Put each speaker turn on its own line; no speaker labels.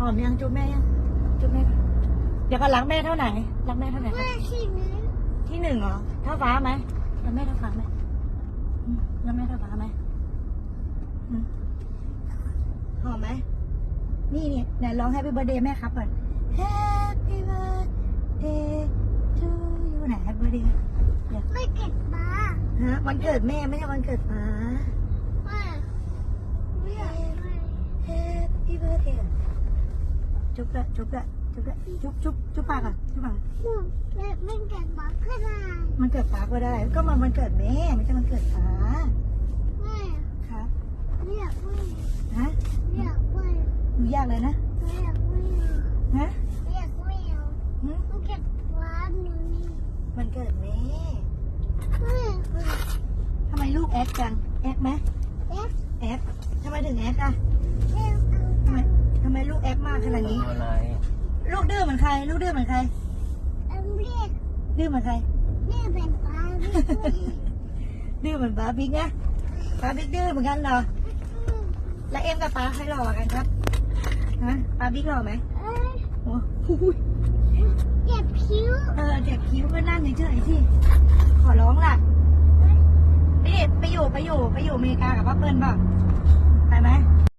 หอมยังจุ๊บแม่ยังจุ๊บแม่ก่อนเดี๋ยวก็รักแม่เท่าไหนรักแม่เท่าไหนครับ
แม่ที่นี้
ที่หนึ่งเหรอเท่าฟ้าไหมรักแม่เท่าฟ้าไหมอืมรักแม่เท่าฟ้าไหมอืมหอมไหมนี่เนี่ยไหนร้องแฮปปี้เบ t ร์ a เดย์แม่ครับก่อน Happy birthday to you ไหน Happy birthday เดี๋ยว
ไม่เก็บมา
ฮะวันเกิดแม่ไม่ใช่วันเกิดฟ้า
แม่ไม่อยากไป
Happy birthday จุ๊บละจุ๊บละจุ๊บละจุ๊บจุ๊บจุ๊บปากอะจุ๊บปาก
แม่ไม่เก็บมาก็ได้
มันเกิดฟ้าก็ได้ ก็มันวันเกิดแม่ไม่ใช่วันเกิดฟ้า
แม่
ครับ
ไม่อยากไป
ฮะ
ไม่อยากไป
หนูยากเลยนะ
ไม่อยากไป
ฮะ
ไม่อยากไปเอา
หึ
ไม่เก็บร้านหนูนี่
วันเกิดแม่
แม่
ทำไมลูกแอคจังแอคไหม
เอ๊ะ
แอคทำไมถึงแอคอะ
เอ๊ะ
ทำไมทำไมลูกแอคมากขนาดนี้
อะไร
ลูกดื้อเหมือนใคร ลูกดื้อเหมือนใคร
เอาเรียก
ดื้อเหมือนใคร
แม่เป็นปลาไม่คุย
ดื้อเหมือนป้าบิ๊กนะป้าบิ๊กดื้อเหมือนกันเหรอ แล้วเอ็มกับป้าใครหล่อกันครับ ฮะป้าบิ๊กหล่อไหม
เอ้ย
โอ้โห
เจ็บคิ้ว
เออเจ็บคิ้วก็นั่งเฉยๆสิขอร้องล่ะนี่ไปอยู่ไปอยู่ไปอยู่อเมริกากับป้าเปิ้ลเปล่าไปไหม
ไ